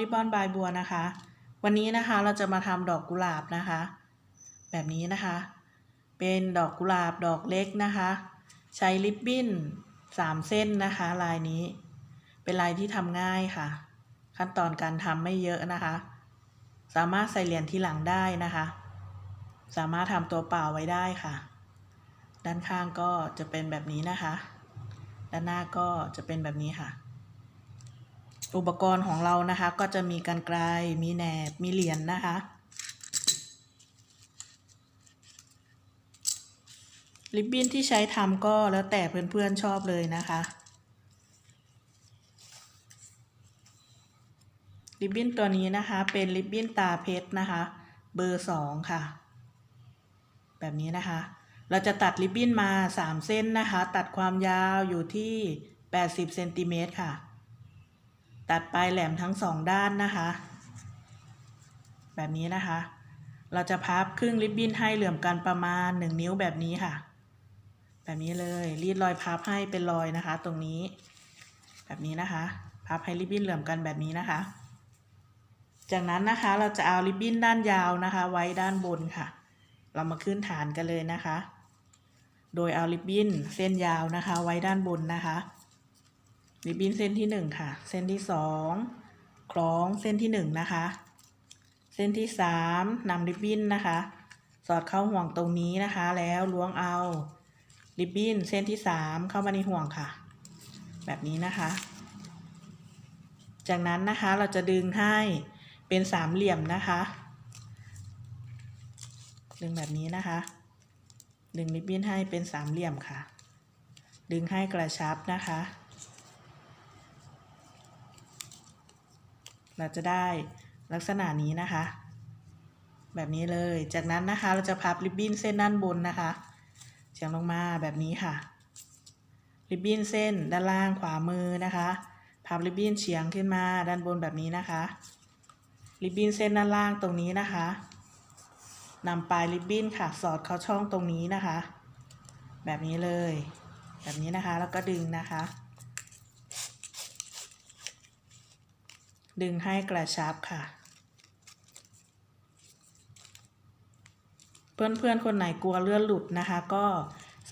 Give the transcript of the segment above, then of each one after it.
ริบบอนบายบัวนะคะ วันนี้นะคะเราจะมาทำดอกกุหลาบนะคะ แบบนี้นะคะ เป็นดอกกุหลาบดอกเล็กนะคะ ใช้ริบบิ้นสามเส้นนะคะ ลายนี้ เป็นลายที่ทำง่ายค่ะ ขั้นตอนการทำไม่เยอะนะคะ สามารถใส่เหรียญที่หลังได้นะคะ สามารถทำตัวเปล่าไว้ได้ค่ะ ด้านข้างก็จะเป็นแบบนี้นะคะ ด้านหน้าก็จะเป็นแบบนี้ค่ะ อุปกรณ์ของเรานะคะ ก็จะมีกันไกลมีแหนบ มีเหรียญนนะคะ ริบบิ้นที่ใช้ทำก็แล้วแต่เพื่อนๆชอบเลยนะคะ ริบบิ้นตัวนี้นะคะ เป็นริบบิ้นตาเพชรนะคะ เบอร์สองค่ะ แบบนี้นะคะ เราจะตัดริบบิ้นมาสามเส้นนะคะ ตัดความยาวอยู่ที่แปดสิบเซนติเมตรค่ะ ตัดปลายแหลมทั้งสองด้านนะคะ แบบนี้นะคะ เราจะพับครึ่งริบบิ้นให้เหลื่อมกันประมาณหนึ่งนิ้วแบบนี้ค่ะ แบบนี้เลยรีดรอยพับให้เป็นรอยนะคะ ตรงนี้ แบบนี้นะคะ พับให้ริบบิ้นเหลื่อมกันแบบนี้นะคะ จากนั้นนะคะเราจะเอาริบบิ้นด้านยาวนะคะ ไว้ด้านบนค่ะ เรามาขึ้นฐานกันเลยนะคะ โดยเอาริบบิ้นเส้นยาวนะคะ ไว้ด้านบนนะคะ ริบบิ้นเส้นที่หนึ่งค่ะ เส้นที่สองคล้องเส้นที่หนึ่งนะคะ เส้นที่สามนำริบบิ้นนะคะ สอดเข้าห่วงตรงนี้นะคะ แล้วล้วงเอาริบบิ้นเส้นที่สามเข้ามาในห่วงค่ะ แบบนี้นะคะ จากนั้นนะคะเราจะดึงให้เป็นสามเหลี่ยมนะคะ ดึงแบบนี้นะคะ ดึงริบบิ้นให้เป็นสามเหลี่ยมค่ะ ดึงให้กระชับนะคะ เราจะได้ลักษณะนี้นะคะ แบบนี้เลย จากนั้นนะคะเราจะพับริบบิ้นเส้นด้านบนนะคะเฉียงลงมาแบบนี้ค่ะ ริบบิ้นเส้นด้านล่างขวามือนะคะพับริบบิ้นเฉียงขึ้นมาด้านบนแบบนี้นะคะ ริบบิ้นเส้นด้านล่างตรงนี้นะคะนำปลายริบบิ้นค่ะสอดเข้าช่องตรงนี้นะคะ แบบนี้เลย แบบนี้นะคะแล้วก็ดึงนะคะ ดึงให้กระชับค่ะ เพื่อนๆ คนไหนกลัวเลื่อนหลุดนะคะ ก็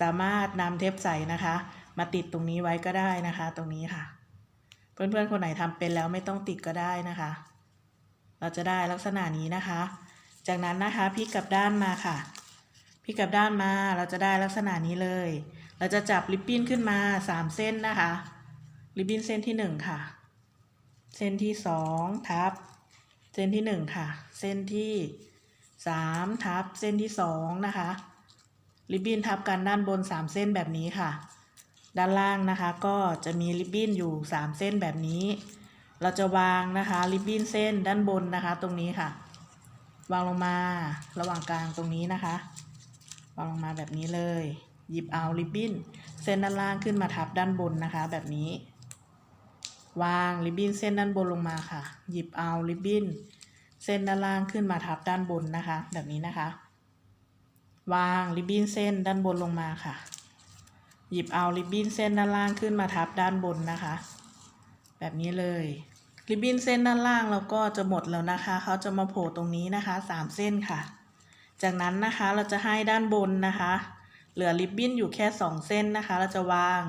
สามารถนำเทปใสนะคะ มาติดตรงนี้ไว้ก็ได้นะคะ ตรงนี้ค่ะ เพื่อนๆ คนไหนทำเป็นแล้วไม่ต้องติดก็ได้นะคะ เราจะได้ลักษณะนี้นะคะ จากนั้นนะคะพลิกกลับด้านมาค่ะพลิกกลับด้านมาเราจะได้ลักษณะนี้เลย เราจะจับริบบิ้นขึ้นมาสามเส้นนะคะ ริบบิ้นเส้นที่หนึ่งค่ะ เส้นที่สองทับ เส้นที่หนึ่งค่ะ เส้นที่สามทับ เส้นที่สองนะคะ ริบบิ้นทับกันด้านบนสามเส้นแบบนี้ค่ะ ด้านล่างนะคะก็จะมีริบบิ้นอยู่สามเส้นแบบนี้ เราจะวางนะคะริบบิ้นเส้นด้านบนนะคะ ตรงนี้ค่ะ วางลงมาระหว่างกลางตรงนี้นะคะ วางลงมาแบบนี้เลย หยิบเอาริบบิ้น เส้นด้านล่างขึ้นมาทับด้านบนนะคะ แบบนี้ วางริบบิ้นเส้นด้านบนลงมาค่ะ หยิบเอาริบบิ้นเส้นด้านล่างขึ้นมาทับด้านบนนะคะ แบบนี้นะคะ วางริบบิ้นเส้นด้านบนลงมาค่ะ หยิบเอาริบบิ้นเส้นด้านล่างขึ้นมาทับด้านบนนะคะ แบบนี้เลยริบบิ้นเส้นด้านล่างเราก็จะหมดแล้วนะคะเขาจะมาโผล่ตรงนี้นะคะสามเส้นค่ะ จากนั้นนะคะเราจะให้ด้านบนนะคะ เหลือริบบิ้นอยู่แค่สองเส้นนะคะ เราจะวาง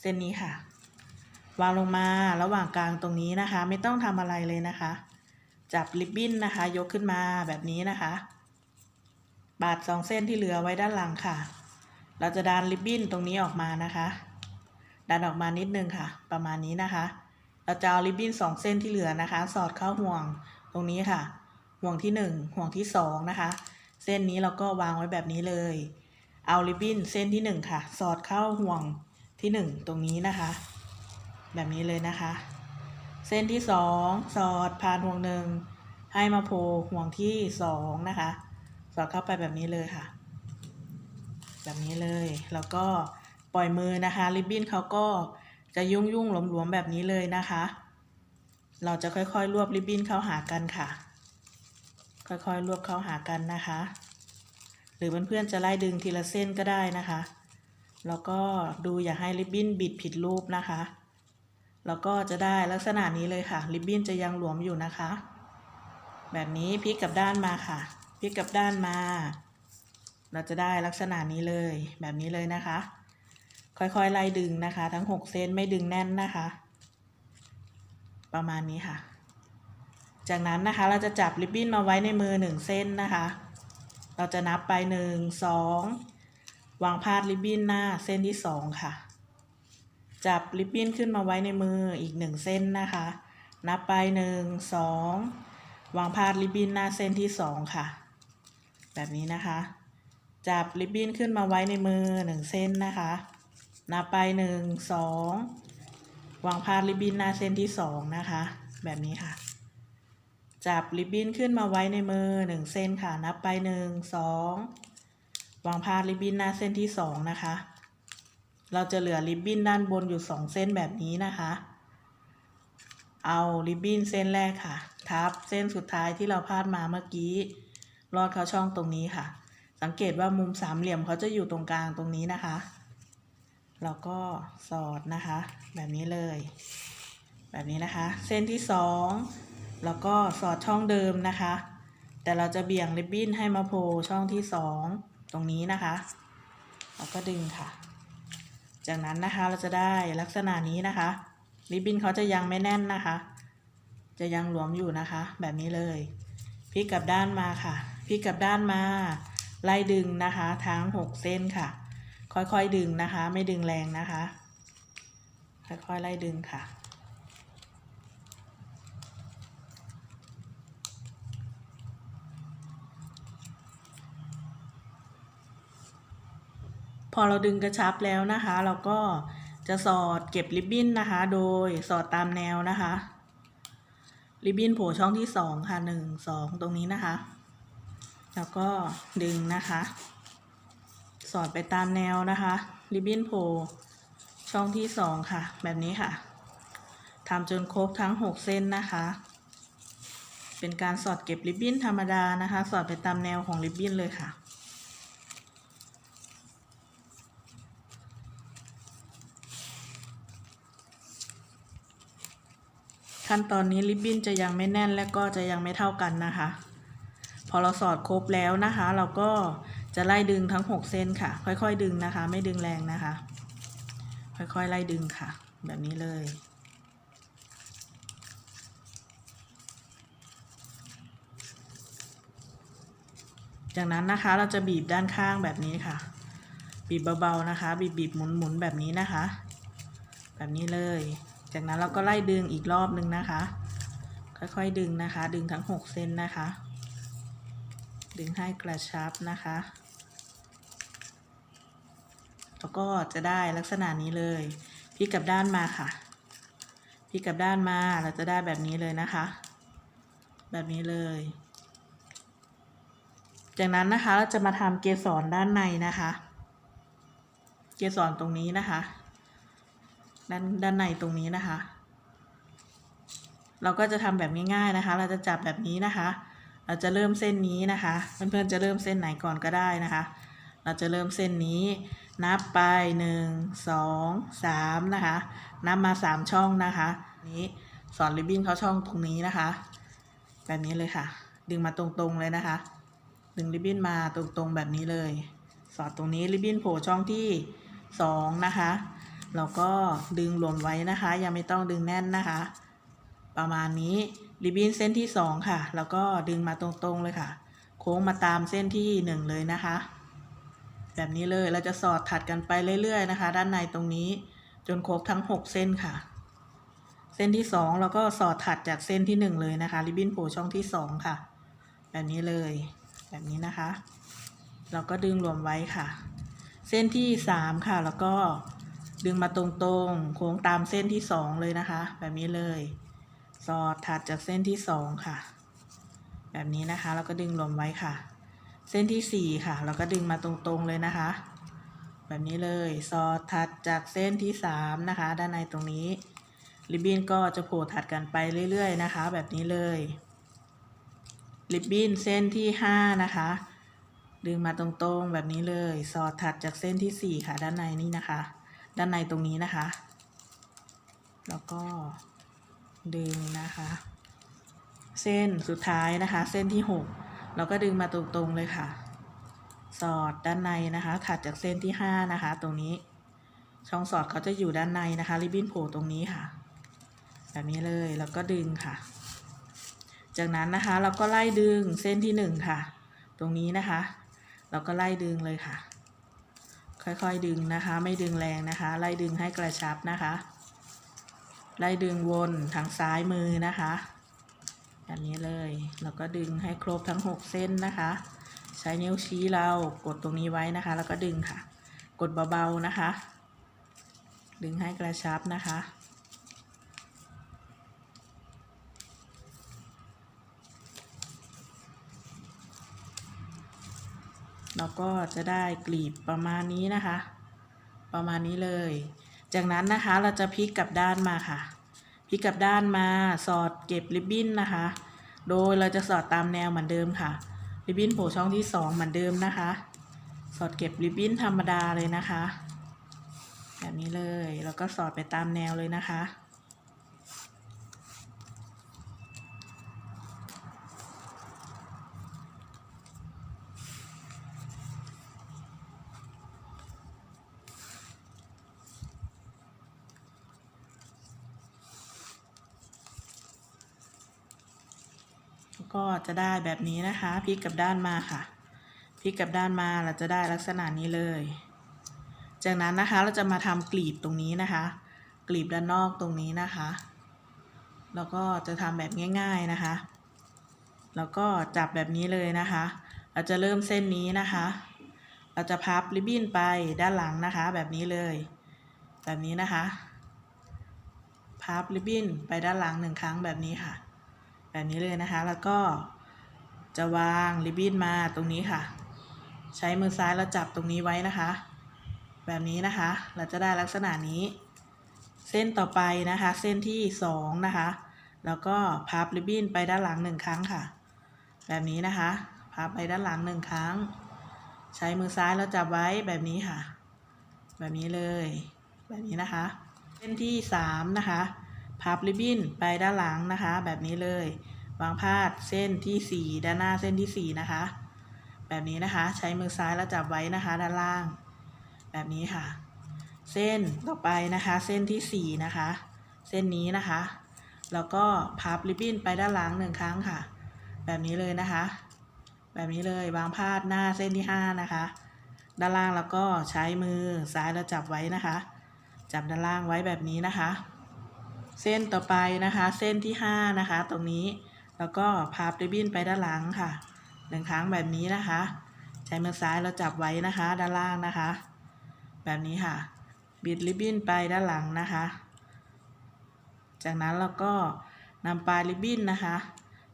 เส้นนี้ค่ะ วางลงมาระหว่างกลางตรงนี้นะคะ ไม่ต้องทำอะไรเลยนะคะ จับริบบิ้นนะคะ ยกขึ้นมาแบบนี้นะคะ บาดสองเส้นที่เหลือไว้ด้านหลังค่ะ เราจะดันริบบิ้นตรงนี้ออกมานะคะดันออกมานิดนึงค่ะ ประมาณนี้นะคะ เราจะเอาริบบิ้นสองเส้นที่เหลือนะคะ สอดเข้าห่วงตรงนี้ค่ะ ห่วงที่หนึ่งห่วงที่สองนะคะ เส้นนี้เราก็วางไว้แบบนี้เลย เอาริบบิ้นเส้นที่หนึ่งค่ะ สอดเข้าห่วงที่หนึ่งตรงนี้นะคะ แบบนี้เลยนะคะ เส้นที่สองสอดผ่านห่วงหนึ่งให้มาโผล่ห่วงที่สองนะคะ สอดเข้าไปแบบนี้เลยค่ะ แบบนี้เลย แล้วก็ปล่อยมือนะคะ ริบบิ้นเขาก็จะยุ่งยุ่งหลวมหลวมๆแบบนี้เลยนะคะ เราจะค่อยๆ รวบริบบิ้นเข้าหากันค่ะ ค่อยๆ รวบเข้าหากันนะคะ หรือเพื่อนๆจะไล่ดึงทีละเส้นก็ได้นะคะ แล้วก็ดูอย่าให้ริบบิ้นบิดผิดรูปนะคะ แล้วก็จะได้ลักษณะนี้เลยค่ะ ริบบิ้นจะยังหลวมอยู่นะคะ แบบนี้พลิกกลับด้านมาค่ะพลิกกลับด้านมา เราจะได้ลักษณะนี้เลย แบบนี้เลยนะคะ ค่อยๆไล่ดึงนะคะ ทั้งหกเส้นไม่ดึงแน่นนะคะ ประมาณนี้ค่ะ จากนั้นนะคะเราจะจับริบบิ้นมาไว้ในมือหนึ่งเส้นนะคะ เราจะนับไปหนึ่งสองวางพาดริบบิ้นหน้าเส้นที่สองค่ะ จับริบบิ้นขึ้นมาไว้ในมืออีกหนึ่งเส้นนะคะ นับไปหนึ่งสองวางพาดริบบิ้นหน้าเส้นที่สองค่ะ แบบนี้นะคะ จับริบบิ้นขึ้นมาไว้ในมือหนึ่งเส้นนะคะ นับไปหนึ่งสองวางพาดริบบิ้นหน้าเส้นที่สองนะคะ แบบนี้ค่ะ จับริบบิ้นขึ้นมาไว้ในมือหนึ่งเส้นค่ะ นับไปหนึ่งสองวางพาดริบบิ้นหน้าเส้นที่สองนะคะ เราจะเหลือริบบิ้นด้านบนอยู่สองเส้นแบบนี้นะคะ เอาริบบิ้นเส้นแรกค่ะ ทับเส้นสุดท้ายที่เราพาดมาเมื่อกี้ ลอดเข้าช่องตรงนี้ค่ะ สังเกตว่ามุมสามเหลี่ยมเขาจะอยู่ตรงกลางตรงนี้นะคะ เราก็สอดนะคะ แบบนี้เลย แบบนี้นะคะ เส้นที่สองแล้วก็สอดช่องเดิมนะคะ แต่เราจะเบี่ยงริบบิ้นให้มาโผล่ช่องที่สองตรงนี้นะคะ แล้วก็ดึงค่ะ จากนั้นนะคะเราจะได้ลักษณะนี้นะคะ ริบบิ้นเขาจะยังไม่แน่นนะคะ จะยังหลวมอยู่นะคะ แบบนี้เลยพลิกกลับด้านมาค่ะพลิกกลับด้านมา ไล่ดึงนะคะ ทั้งหกเส้นค่ะ ค่อยๆดึงนะคะ ไม่ดึงแรงนะคะ ค่อยๆไล่ดึงค่ะ พอเราดึงกระชับแล้วนะคะ เราก็จะสอดเก็บริบบิ้นนะคะ โดยสอดตามแนวนะคะริบบิ้นโผล่ช่องที่สองค่ะหนึ่งสองตรงนี้นะคะ แล้วก็ดึงนะคะ สอดไปตามแนวนะคะริบบิ้นโผล่ช่องที่สองค่ะ แบบนี้ค่ะทำจนครบทั้งหกเส้นนะคะ เป็นการสอดเก็บริบบิ้นธรรมดานะคะ สอดไปตามแนวของริบบิ้นเลยค่ะ ขั้นตอนนี้ริบบิ้นจะยังไม่แน่นและก็จะยังไม่เท่ากันนะคะ พอเราสอดครบแล้วนะคะ เราก็จะไล่ดึงทั้ง 6 เส้นค่ะ ค่อยๆ ดึงนะคะ ไม่ดึงแรงนะคะ ค่อยๆ ไล่ดึงค่ะ แบบนี้เลยจากนั้นนะคะเราจะบีบด้านข้างแบบนี้ค่ะ บีบเบาๆนะคะ บีบๆหมุนๆแบบนี้นะคะ แบบนี้เลย จากนั้นเราก็ไล่ดึงอีกรอบนึงนะคะ ค่อยๆดึงนะคะ ดึงทั้ง 6 เส้นนะคะ ดึงให้กระชับนะคะ แล้วก็จะได้ลักษณะนี้เลยพลิกกลับด้านมาค่ะพลิกกลับด้านมาเราจะได้แบบนี้เลยนะคะ แบบนี้เลย จากนั้นนะคะเราจะมาทำเกสรด้านในนะคะ เกสรตรงนี้นะคะ ด้านด้านในตรงนี้นะคะ เราก็จะทำแบบง่ายๆนะคะ เราจะจับแบบนี้นะคะ เราจะเริ่มเส้นนี้นะคะ เพื่อนๆจะเริ่มเส้นไหนก่อนก็ได้นะคะ เราจะเริ่มเส้นนี้ นับไปหนึ่งสองสามนะคะ นับมาสามช่องนะคะ นี้สอนริบบิ้นเข้าช่องตรงนี้นะคะ แบบนี้เลยค่ะ ดึงมาตรงๆเลยนะคะ ดึงริบบิ้นมาตรงๆแบบนี้เลย สอดตรงนี้ริบบิ้นโผล่ช่องที่สองนะคะ เราก็ดึงหลวมไว้นะคะ ยังไม่ต้องดึงแน่นนะคะ ประมาณนี้ริบบิ้นเส้นที่สองค่ะ แล้วก็ดึงมาตรงๆเลยค่ะ โค้งมาตามเส้นที่หนึ่งเลยนะคะ แบบนี้เลยเราจะสอดถัดกันไปเรื่อยๆนะคะ ด้านในตรงนี้จนครบทั้งหกเส้นค่ะ เส้นที่สองเราก็สอดถัดจากเส้นที่หนึ่งเลยนะคะริบบิ้นโผล่ช่องที่สองค่ะ แบบนี้เลย แบบนี้นะคะ เราก็ดึงรวมไว้ค่ะ เส้นที่สามค่ะแล้วก็ ดึงมาตรงๆ โค้งตามเส้นที่สองเลยนะคะ แบบนี้เลย สอดถัดจากเส้นที่สองค่ะ แบบนี้นะคะแล้วก็ดึงรวมไว้ค่ะ เส้นที่สี่ค่ะเราก็ดึงมาตรงๆเลยนะคะ แบบนี้เลย สอดถัดจากเส้นที่สามนะคะ ด้านในตรงนี้ริบบิ้นก็จะโผล่ถัดกันไปเรื่อย ๆ นะคะ แบบนี้เลยริบบิ้นเส้นที่ห้านะคะ ดึงมาตรงๆแบบนี้เลย สอดถัดจากเส้นที่สี่ค่ะด้านในนี่นะคะ ด้านในตรงนี้นะคะ แล้วก็ดึงนะคะ เส้นสุดท้ายนะคะ เส้นที่หกเราก็ดึงมาตรงๆเลยค่ะ สอดด้านในนะคะ ถัดจากเส้นที่ห้านะคะ ตรงนี้ ช่องสอดเขาจะอยู่ด้านในนะคะ ริบบิ้นโผล่ตรงนี้ค่ะ แบบนี้เลยแล้วก็ดึงค่ะ จากนั้นนะคะเราก็ไล่ดึงเส้นที่หนึ่งค่ะ ตรงนี้นะคะ เราก็ไล่ดึงเลยค่ะ ค่อยๆดึงนะคะ ไม่ดึงแรงนะคะ ไล่ดึงให้กระชับนะคะ ไล่ดึงวนทางซ้ายมือนะคะแบบนี้เลยแล้วก็ดึงให้ครบทั้ง 6 เส้นนะคะ ใช้นิ้วชี้เรากดตรงนี้ไว้นะคะ แล้วก็ดึงค่ะ กดเบาๆนะคะ ดึงให้กระชับนะคะ เราก็จะได้กลีบประมาณนี้นะคะ ประมาณนี้เลย จากนั้นนะคะเราจะพลิกกลับด้านมาค่ะพลิกกลับด้านมาสอดเก็บริบบิ้นนะคะ โดยเราจะสอดตามแนวเหมือนเดิมค่ะ ริบบิ้นโผล่ช่องที่สองเหมือนเดิมนะคะ สอดเก็บริบบิ้นธรรมดาเลยนะคะ แบบนี้เลยแล้วก็สอดไปตามแนวเลยนะคะ ก็จะได้แบบนี้นะคะพลิกกลับด้านมาค่ะพลิกกลับด้านมาเราจะได้ลักษณะนี้เลย จากนั้นนะคะเราจะมาทำกลีบตรงนี้นะคะ กลีบด้านนอกตรงนี้นะคะ แล้วก็จะทำแบบง่าย ๆนะคะ แล้วก็จับแบบนี้เลยนะคะ เราจะเริ่มเส้นนี้นะคะ เราจะพับริบบิ้นไปด้านหลังนะคะ แบบนี้เลย แบบนี้นะคะพับริบบิ้นไปด้านหลังหนึ่งครั้งแบบนี้ค่ะ แบบนี้เลยนะคะ แล้วก็จะวางริบบิ้นมาตรงนี้ค่ะ ใช้มือซ้ายเราจับตรงนี้ไว้นะคะ แบบนี้นะคะ เราจะได้ลักษณะนี้ เส้นต่อไปนะคะ เส้นที่สองนะคะ แล้วก็พับริบบิ้นไปด้านหลังหนึ่งครั้งค่ะ แบบนี้นะคะ พับไปด้านหลังหนึ่งครั้ง ใช้มือซ้ายเราจับไว้แบบนี้ค่ะ แบบนี้เลย แบบนี้นะคะ เส้นที่สามนะคะ พับริบบิ้นไปด้านหลังนะคะ แบบนี้เลย วางพาดเส้นที่สี่ด้านหน้าเส้นที่สี่นะคะ แบบนี้นะคะ ใช้มือซ้ายแล้วจับไว้นะคะ ด้านล่าง แบบนี้ค่ะ เส้นต่อไปนะคะ เส้นที่สี่นะคะ เส้นนี้นะคะ แล้วก็พับริบบิ้นไปด้านหลังหนึ่งครั้งค่ะ แบบนี้เลยนะคะ แบบนี้เลยวางพาดหน้าเส้นที่ห้านะคะ ด้านล่างแล้วก็ใช้มือซ้ายแล้วจับไว้นะคะ จับด้านล่างไว้แบบนี้นะคะ เส้นต่อไปนะคะ เส้นที่ห้านะคะ ตรงนี้แล้วก็พับริบบิ้นไปด้านหลังค่ะหนึ่งครั้งแบบนี้นะคะ ใช้มือซ้ายเราจับไว้นะคะ ด้านล่างนะคะ แบบนี้ค่ะ บิดริบบิ้นไปด้านหลังนะคะ จากนั้นเราก็นำปลายริบบิ้นนะคะ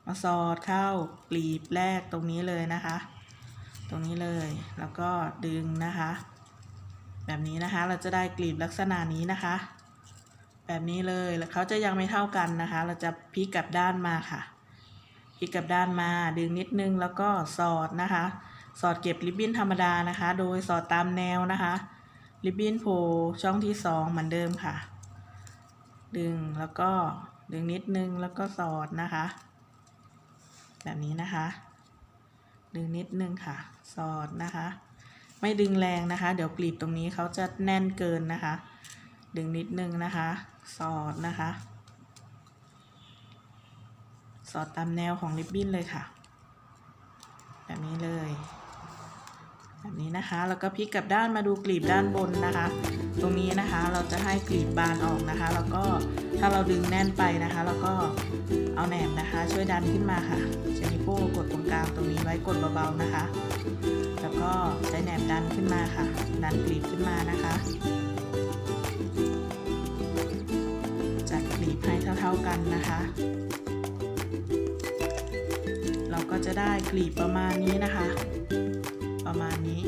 มาสอดเข้ากลีบแรกตรงนี้เลยนะคะ ตรงนี้เลยแล้วก็ดึงนะคะ แบบนี้นะคะเราจะได้กลีบลักษณะนี้นะคะ แบบนี้เลยแล้วเขาจะยังไม่เท่ากันนะคะ เราจะพลิกกลับด้านมาค่ะพลิกกลับด้านมาดึงนิดนึงแล้วก็สอดนะคะ สอดเก็บริบบิ้นธรรมดานะคะ โดยสอดตามแนวนะคะริบบิ้นโผล่ช่องที่สองเหมือนเดิมค่ะ ดึงแล้วก็ดึงนิดนึงแล้วก็สอดนะคะ แบบนี้นะคะ ดึงนิดนึงค่ะ สอดนะคะ ไม่ดึงแรงนะคะ เดี๋ยวกลีบตรงนี้เขาจะแน่นเกินนะคะ ดึงนิดนึงนะคะ สอดนะคะ สอดตามแนวของริบบิ้นเลยค่ะ แบบนี้เลย แบบนี้นะคะ แล้วก็พลิกกลับด้านมาดูกลีบด้านบนนะคะ ตรงนี้นะคะเราจะให้กลีบบานออกนะคะ แล้วก็ถ้าเราดึงแน่นไปนะคะ แล้วก็เอาแหนบนะคะ ช่วยดันขึ้นมาค่ะใช้นิ้วโป้งกดตรงกลางตรงนี้ไว้กดเบาๆนะคะ แล้วก็ใช้แหนบดันขึ้นมาค่ะ ดันกลีบขึ้นมานะคะากันนะคะ เราก็จะได้กลีบประมาณนี้นะคะ ประมาณนี้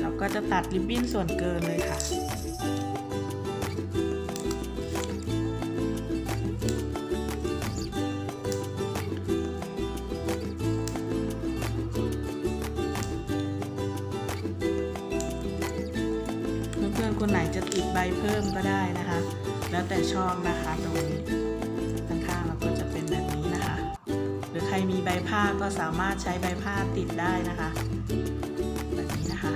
เราก็จะตัดริบบิ้นส่วนเกินเลยค่ะเพื่อนๆคนไหนจะติดใบเพิ่มก็ได้นะคะ แล้วแต่ชอบนะคะ ก็สามารถใช้ใบผ้าติดได้นะคะแบบนี้นะคะ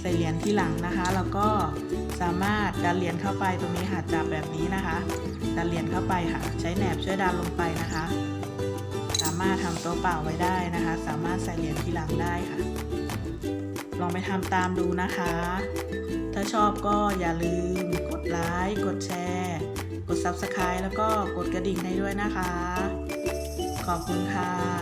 ใส่เหรียญที่หลังนะคะ แล้วก็สามารถดันเหรียญเข้าไปตรงนี้ค่ะจับแบบนี้นะคะ ดันเหรียญเข้าไปค่ะ ใช้แหนบช่วยดันลงไปนะคะ สามารถทำโต๊ะเปล่าไว้ได้นะคะ สามารถใส่เหรียญที่หลังได้ค่ะ ลองไปทำตามดูนะคะ ถ้าชอบก็อย่าลืมกดไลค์กดแชร์กด Subscribe แล้วก็กดกระดิ่งให้ด้วยนะคะ ขอบคุณค่ะ